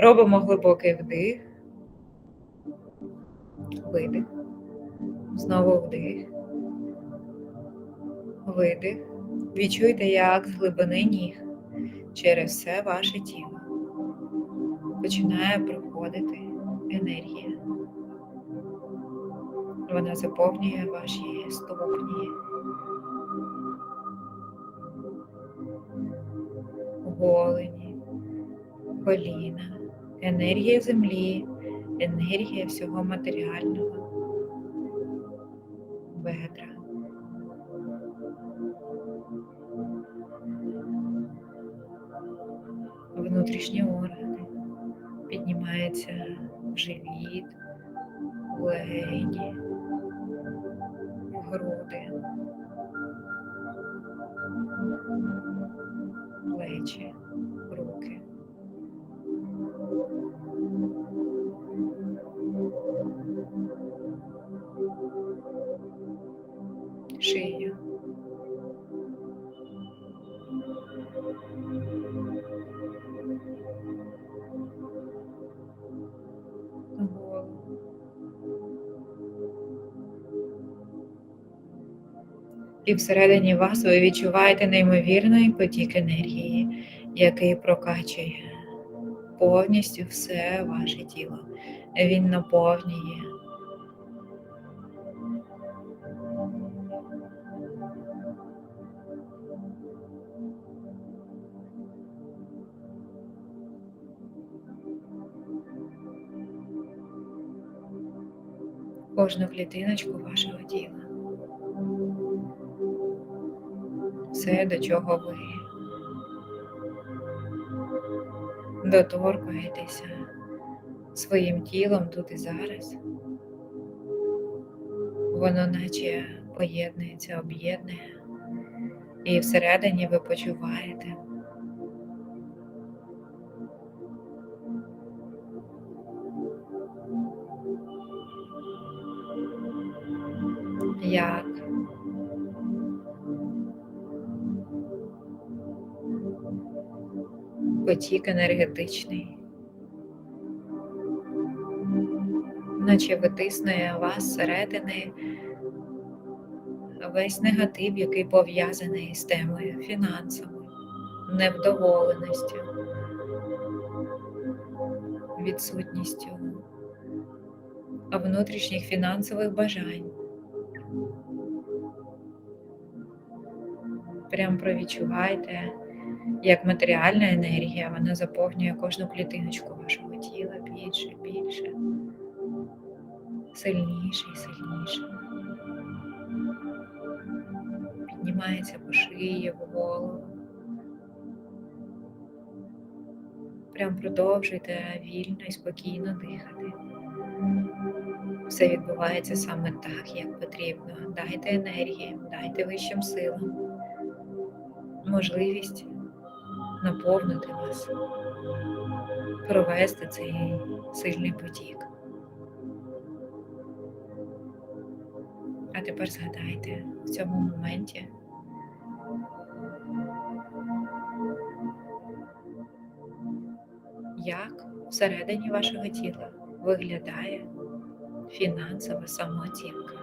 Робимо глибокий вдих, видих, знову вдих, видих. Відчуйте, як з глибини ніг через все ваше тіло починає проходити енергія. Вона заповнює ваші ступні, голені, коліна, енергія землі, енергія всього матеріального, бедра. Внутрішні органи. Піднімається живіт, легені, груди, плечі, Шия. І всередині вас ви відчуваєте неймовірний потік енергії, який прокачує повністю все ваше тіло. Він наповнює. Кожну клітиночку вашого тіла. Все, до чого ви доторкуєтеся своїм тілом тут і зараз. Воно наче поєднується, об'єднує, і всередині ви почуваєте. Потік енергетичний, наче витиснує вас зсередини весь негатив, який пов'язаний з темою фінансами, невдоволеністю, відсутністю внутрішніх фінансових бажань. Прям провідчувайте, як матеріальна енергія, вона заповнює кожну клітиночку вашого тіла більше, більше, сильніше і сильніше. Піднімається по шиї, в голову. Прям продовжуйте вільно і спокійно дихати. Все відбувається саме так, як потрібно. Дайте енергії, дайте вищим силам можливість наповнити вас, провести цей сильний потік. А тепер згадайте в цьому моменті. Як всередині вашого тіла виглядає фінансова самооцінка?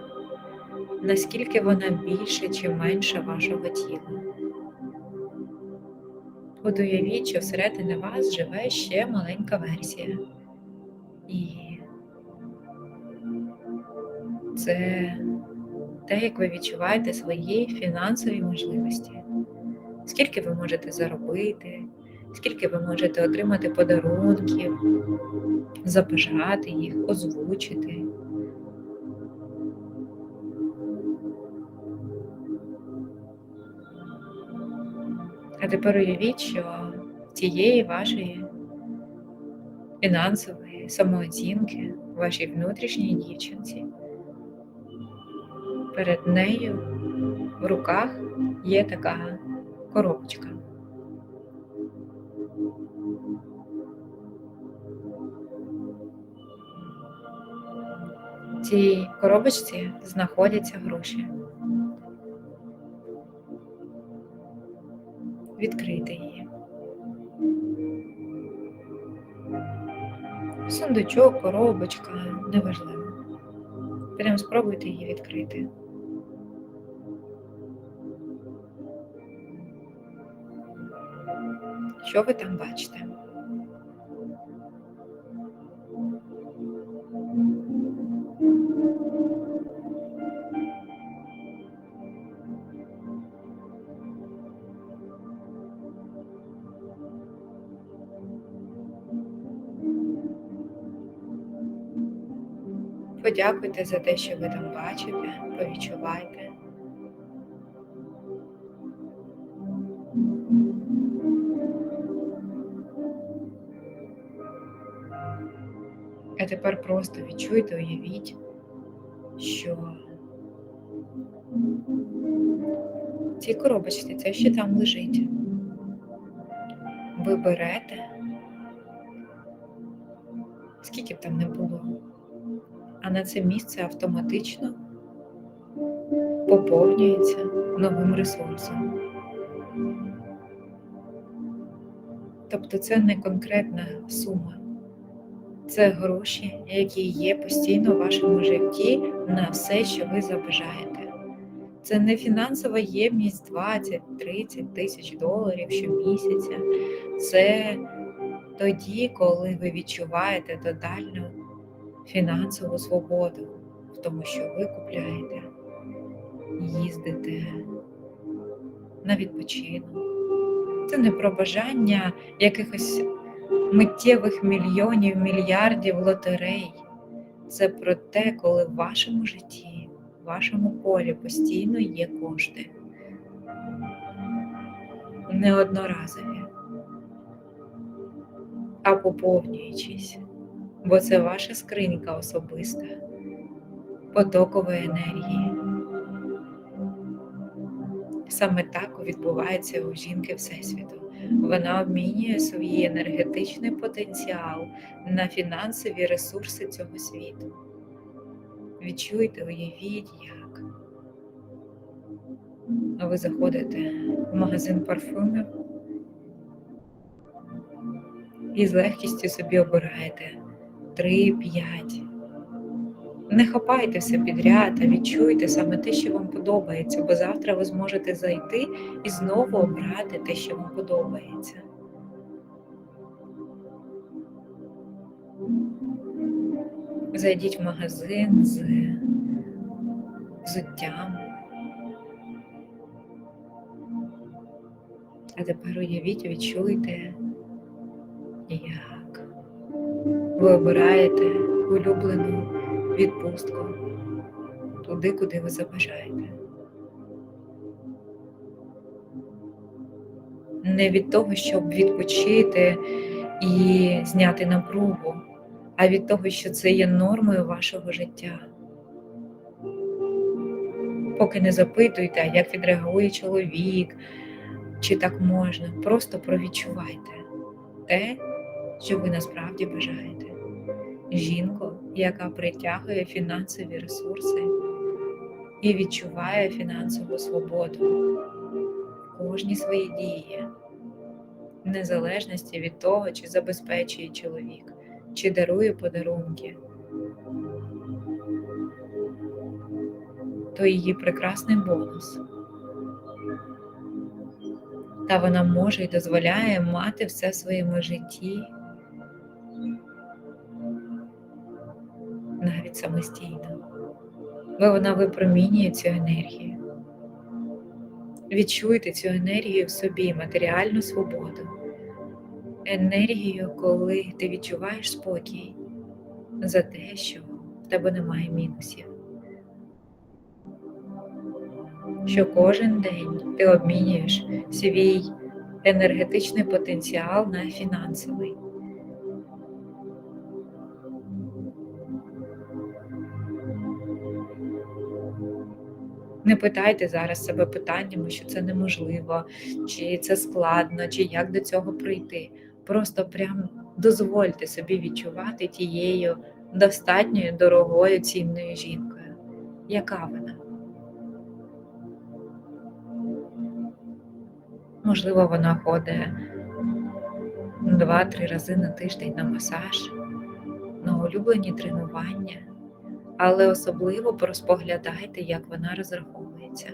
Наскільки вона більше чи менше вашого тіла? От уявіть, що всередині вас живе ще маленька версія. І це те, як ви відчуваєте свої фінансові можливості. Скільки ви можете заробити, скільки ви можете отримати подарунків, забажати їх, озвучити. А тепер уявіть, що цієї вашої фінансової самооцінки, вашій внутрішній дівчинці, перед нею в руках є така коробочка. В цій коробочці знаходяться гроші. Відкрийте її. Сундучок, коробочка, неважливо. Прям спробуйте її відкрити. Що ви там бачите? Подякуйте за те, що ви там бачите, повідчувайте. А тепер просто відчуйте, уявіть, що в цій коробочці це ще там лежить. Ви берете, скільки б там не було, а на це місце автоматично поповнюється новим ресурсом. Тобто це не конкретна сума. Це гроші, які є постійно в вашому житті на все, що ви забажаєте. Це не фінансова ємність 20-30 тисяч доларів щомісяця. Це тоді, коли ви відчуваєте тотальну фінансову свободу в тому, що ви купляєте, їздите на відпочинок. Це не про бажання якихось миттєвих мільйонів, мільярдів лотерей. Це про те, коли в вашому житті, в вашому полі постійно є кошти. Не одноразові, а поповнюючись, бо це ваша скринька особиста, потокової енергії. Саме так відбувається у жінки Всесвіту. Вона обмінює свій енергетичний потенціал на фінансові ресурси цього світу. Відчуйте, уявіть, як. Ви заходите в магазин парфумів і з легкістю собі обираєте 3-5. Не хапайте все підряд, а відчуйте саме те, що вам подобається, бо завтра ви зможете зайти і знову обрати те, що вам подобається. Зайдіть в магазин з взуттям. А тепер уявіть, відчуйте, ви обираєте улюблену відпустку туди, куди ви забажаєте. Не від того, щоб відпочити і зняти напругу, а від того, що це є нормою вашого життя. Поки не запитуйте, як відреагує чоловік, чи так можна. Просто провідчувайте те, що ви насправді бажаєте. Жінку, яка притягує фінансові ресурси і відчуває фінансову свободу в кожній своїй дії, в незалежності від того, чи забезпечує чоловік, чи дарує подарунки. То її прекрасний бонус. Та вона може і дозволяє мати все в своєму житті. Навіть самостійно, бо вона випромінює цю енергію. Відчуйте цю енергію в собі, матеріальну свободу, енергію, коли ти відчуваєш спокій за те, що в тебе немає мінусів. Що кожен день ти обмінюєш свій енергетичний потенціал на фінансовий. Не питайте зараз себе питаннями, що це неможливо, чи це складно, чи як до цього прийти. Просто прям дозвольте собі відчувати тією достатньою дорогою цінною жінкою. Яка вона? Можливо, вона ходить два-три рази на тиждень на масаж, на улюблені тренування, але особливо розпоглядайте, як вона розраховується,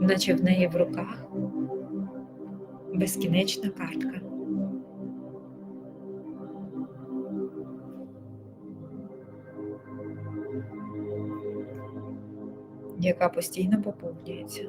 наче в неї в руках безкінечна картка. яка постійно поповнюється.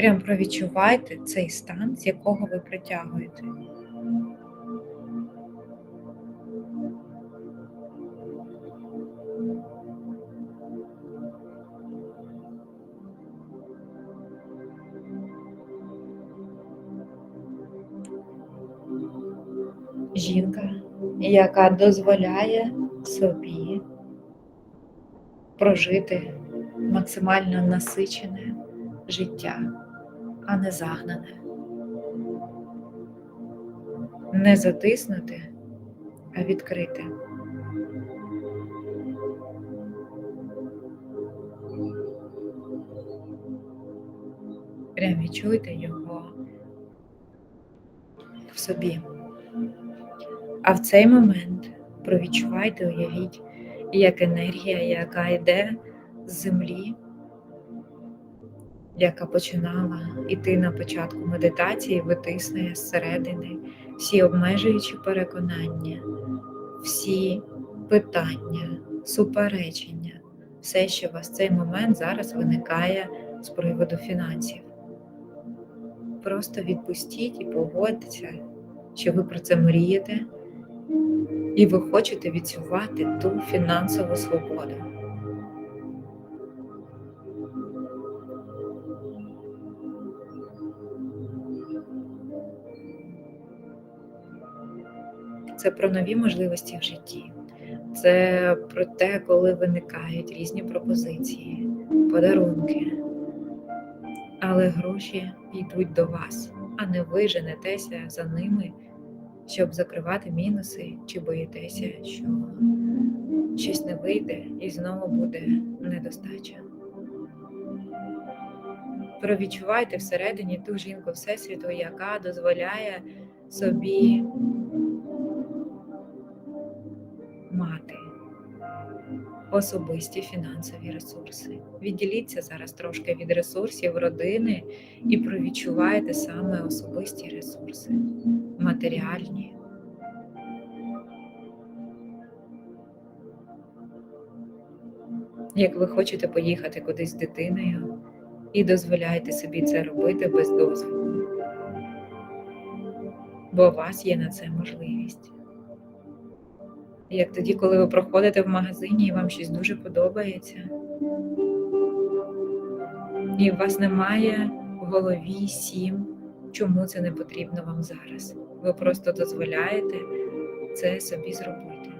Прям провідчувайте цей стан, з якого ви притягуєте. Жінка, яка дозволяє собі прожити максимально насичене життя, а не загнане. Не затиснути, а відкрити. Прям відчуйте його в собі. А в цей момент провідчувайте, уявіть, як енергія, яка йде з землі яка починала йти на початку медитації, витисне зсередини всі обмежуючі переконання, всі питання, суперечення, все, що у вас в цей момент зараз виникає з приводу фінансів. Просто відпустіть і погодьтеся, що ви про це мрієте, і ви хочете відчувати ту фінансову свободу. Це про нові можливості в житті, це про те, коли виникають різні пропозиції, подарунки. Але гроші йдуть до вас, а не ви женетеся за ними, щоб закривати мінуси, чи боїтеся, що щось не вийде і знову буде недостача. Провідчувайте всередині ту жінку Всесвіту, яка дозволяє собі особисті фінансові ресурси. Відділіться зараз трошки від ресурсів родини і провідчуваєте саме особисті ресурси, матеріальні. Як ви хочете поїхати кудись з дитиною і дозволяєте собі це робити без дозволу, бо у вас є на це можливість як тоді, коли ви проходите в магазині і вам щось дуже подобається, і у вас немає в голові сім, чому це не потрібно вам зараз. Ви просто дозволяєте це собі зробити.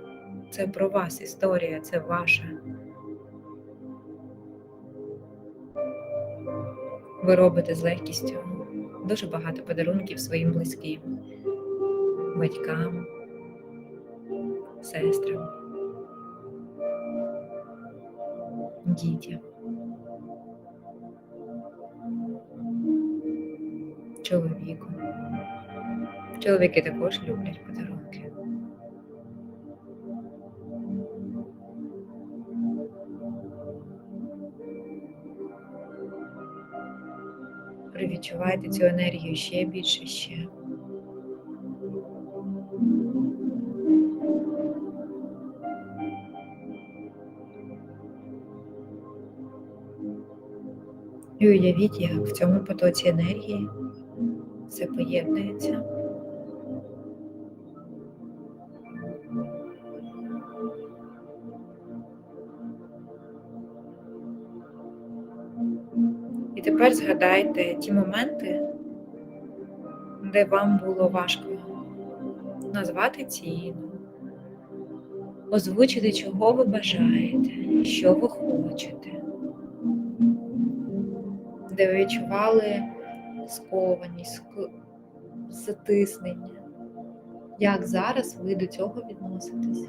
Це про вас історія, це ваша. Ви робите з легкістю дуже багато подарунків своїм близьким, батькам сестрам, дітям, чоловіку. Чоловіки також люблять подарунки. Привідчувайте цю енергію ще більше ще. уявіть, як в цьому потоці енергії все поєднується. І тепер згадайте ті моменти, де вам було важко назвати ціну, озвучити, чого ви бажаєте, що ви хочете де ви відчували скованість, затиснення. Як зараз ви до цього відноситесь?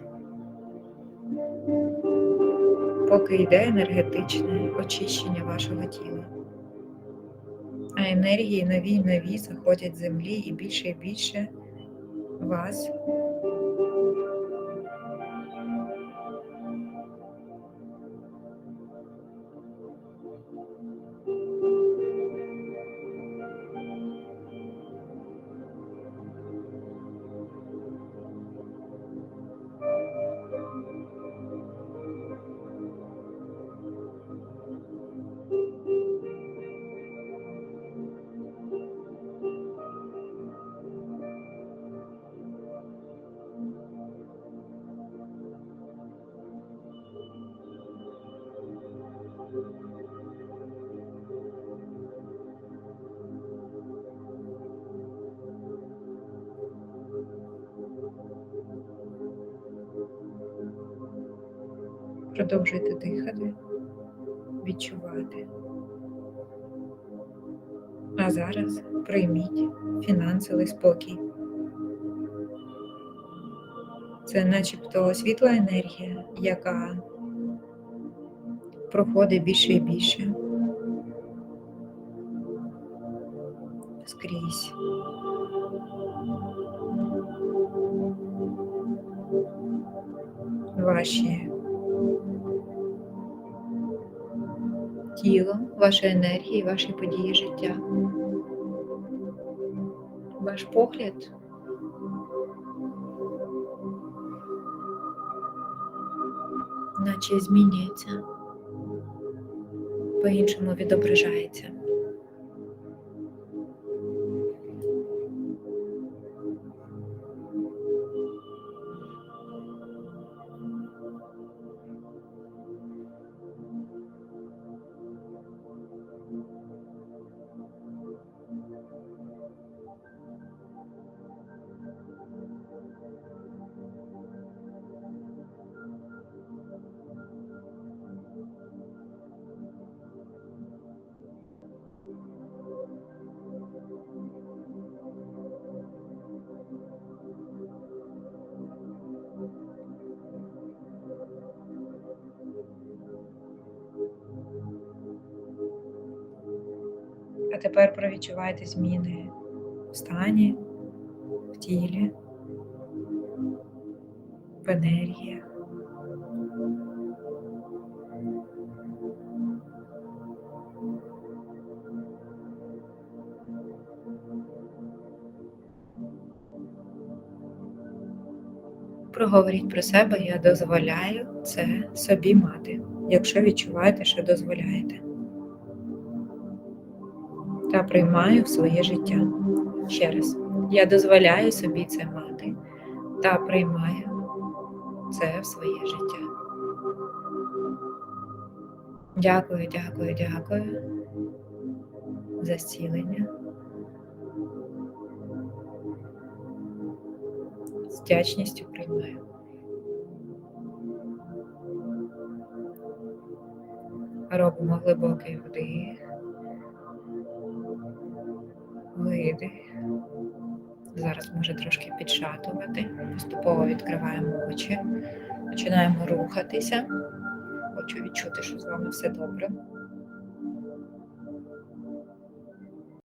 Поки йде енергетичне очищення вашого тіла. А енергії нові нові заходять з землі і більше і більше вас продовжуйте дихати, відчувати. А зараз прийміть фінансовий спокій. Це начебто світла енергія, яка проходить більше і більше скрізь. Ваші тіло, ваша енергія, ваші події життя. Ваш погляд наче змінюється, по-іншому відображається. Тепер провідчувайте зміни в стані, в тілі, в енергіях. Проговоріть про себе, я дозволяю це собі мати, якщо відчуваєте, що дозволяєте. Приймаю в своє життя. Ще раз, я дозволяю собі це мати та приймаю це в своє життя. Дякую, дякую, дякую за зцілення. З вдячністю приймаю. Робимо глибокий вдих, видих. Зараз може трошки підшатувати. Поступово відкриваємо очі, починаємо рухатися. Хочу відчути, що з вами все добре.